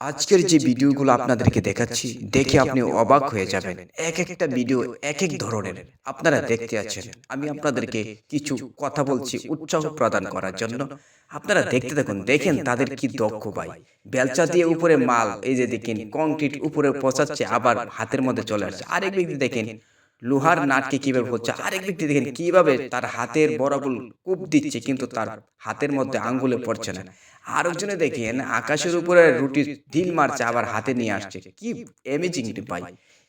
আজকের যে ভিডিওগুলো আপনাদেরকে দেখাচ্ছি, দেখে আপনি অবাক হয়ে যাবেন। এক একটা ভিডিও এক এক ধরনের। আপনারা দেখতে আছেন। আমি আপনাদেরকে কিছু কথা বলছি উৎসাহ প্রদান করার জন্য। আপনারা দেখতে থাকুন, দেখেন তাদের কি দক্ষ ভাই। বেলচা দিয়ে উপরে মাল, এই যে দেখেন, কংক্রিট উপরে পচাচ্ছে, আবার হাতের মধ্যে চলে আসছে। আরেক ব্যক্তি দেখেন লোহার নাটকে কীভাবে হচ্ছে? আরেক ব্যক্তি দেখেন কীভাবে তার হাতের বরাবর কূপ দিচ্ছে কিন্তু তার হাতের মধ্যে আঙ্গুলে পড়ছে না। আরেকজনে দেখেন আকাশের উপরে রুটি ঢিল মারছে আবার হাতে নিয়ে আসছে। কি অ্যামেজিং ভাই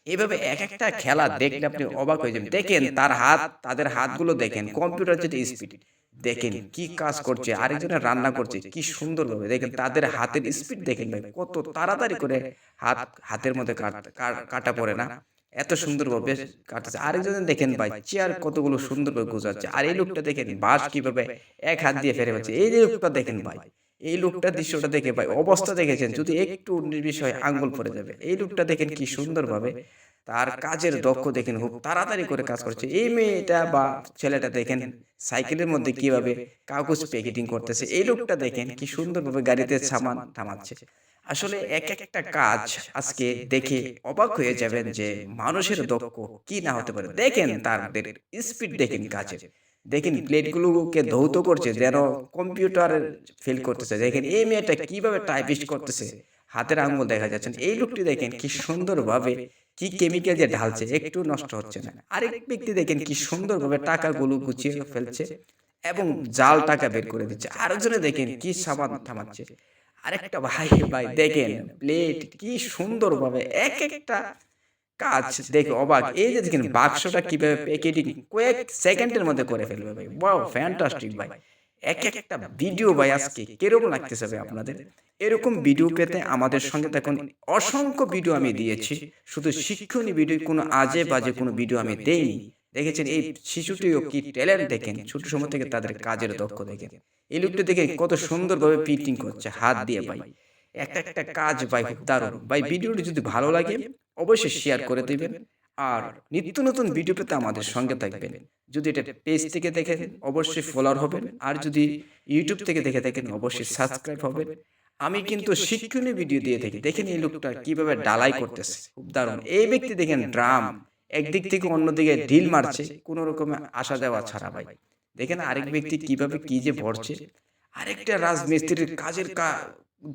এভাবে এক একটা খেলা দেখলে আপনি অবাক হয়ে যাবেন। দেখেন তার হাত তাদের হাতগুলো দেখেন কম্পিউটার যেটা স্পিড দেখেন কি কাজ করছে আরেকজনে রান্না করছে কি সুন্দরভাবে দেখেন তাদের হাতের স্পিড দেখেন ভাই কত তাড়াতাড়ি করে হাত হাতের মধ্যে কাটা পড়ে না এত সুন্দরভাবে কাটছে। আরেকজন দেখেন ভাই চেয়ার কতগুলো সুন্দরভাবে গুজাচ্ছে আর এই লোকটা দেখেন বাঁশ কীভাবে এক হাত দিয়ে ফেরে পাচ্ছে এই লোকটা দেখেন ভাই এই লোকটা দৃশ্যটা দেখে ভাই অবস্থা দেখেছেন। যদি একটু বিষয় আঙ্গুল পড়ে যাবে এই লোকটা দেখেন কি সুন্দরভাবে তার কাজের দক্ষ দেখেন খুব তাড়াতাড়ি করে কাজ করছে। এই মেয়েটা বা ছেলেটা দেখেন সাইকেলের মধ্যে কীভাবে কাগজ প্যাকেটিং করতেছে এই লোকটা দেখেন কি সুন্দরভাবে গাড়িতে সামান থামাচ্ছে আসলে এক একটা কাজ আজকে দেখে অবাক হয়ে যাবেন যে মানুষের দক্ষ কি না হতে পারে। দেখেন তাদের স্পিড দেখেন কাজের। দেখেন প্লেটগুলোকে ধৌত করছে যেন কম্পিউটার ফিল করতেছে। দেখেন এই মেয়েটা কীভাবে টাইপিস্ট করতেছে। হাতের আঙুল দেখা যাচ্ছে এই লোকটি দেখেন কি সুন্দরভাবে কি কেমিক্যাল যে ঢালছে। একটু নষ্ট হচ্ছে না। আরেক ব্যক্তি দেখেন কি সুন্দরভাবে টাকাগুলো গুছিয়ে ফেলছে এবং জাল টাকা বের করে দিচ্ছে আরেকজনে দেখেন কি সাবান থামাচ্ছে আরেকটা ভাই ভাই দেখেন প্লেট কি সুন্দরভাবে এক একটা কাজ দেখে অবাক। এই যে দেখেন বাক্সটা কীভাবে প্যাকেটিং কয়েক সেকেন্ডের মধ্যে করে ফেলবে ভাই। ওয়াও ফ্যান্টাস্টিক ভাই। এক একটা ভিডিও ভাই আজকে কীরকম লাগতেছে ভাই আপনাদের? এরকম ভিডিও পেতে আমাদের সঙ্গে দেখুন অসংখ্য ভিডিও আমি দিয়েছি। শুধু শিক্ষণীয় ভিডিও কোনো আজে বাজে কোনো ভিডিও আমি দেইনি। দেখেছেন এই শিশুটিও কি ট্যালেন্ট দেখেন? ছোট সময় থেকে তাদের কাজের দক্ষ দেখেন। এই লোকটি দেখে কত সুন্দরভাবে ফিটিং করছে হাত দিয়ে ভাই। একটা একটা কাজ ভাই খুব দারুণ। ভাই ভিডিওটি যদি ভালো লাগে অবশ্যই শেয়ার করে দিবেন। আর নিত্য নতুন ভিডিও পেতে আমাদের সঙ্গে থাকবেন। যদি এটা পেজ থেকে দেখেন অবশ্যই ফলোয়ার হবেন। আর যদি ইউটিউব থেকে দেখে থাকেন অবশ্যই সাবস্ক্রাইব হবেন। আমি কিন্তু শিক্ষণীয় ভিডিও দিয়ে থাকি। দেখেন এই লোকটা কীভাবে ডালাই করতেছে খুব দারুণ এই ব্যক্তি দেখেন ড্রাম একদিক থেকে অন্যদিকে ঢিল মারছে কোনো রকমে আসা যাওয়া ছাড়া ভাই। দেখেন আরেক ব্যক্তি কীভাবে কি যে ভরছে আরেকটা রাজমিস্ত্রির কাজের কা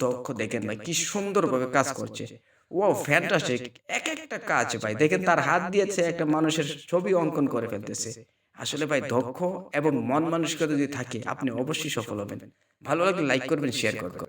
দক্ষ দেখেন ভাই কি সুন্দরভাবে কাজ করছে। ও ফ্যান্টাস্টিক এক একটা কাজ ভাই। দেখেন তার হাত দিয়েছে একটা মানুষের ছবি অঙ্কন করে ফেলতেছে। আসলে ভাই দক্ষ এবং মন মানসিকতা যদি থাকে আপনি অবশ্যই সফল হবেন। ভালো লাগলে লাইক করবেন শেয়ার করবেন।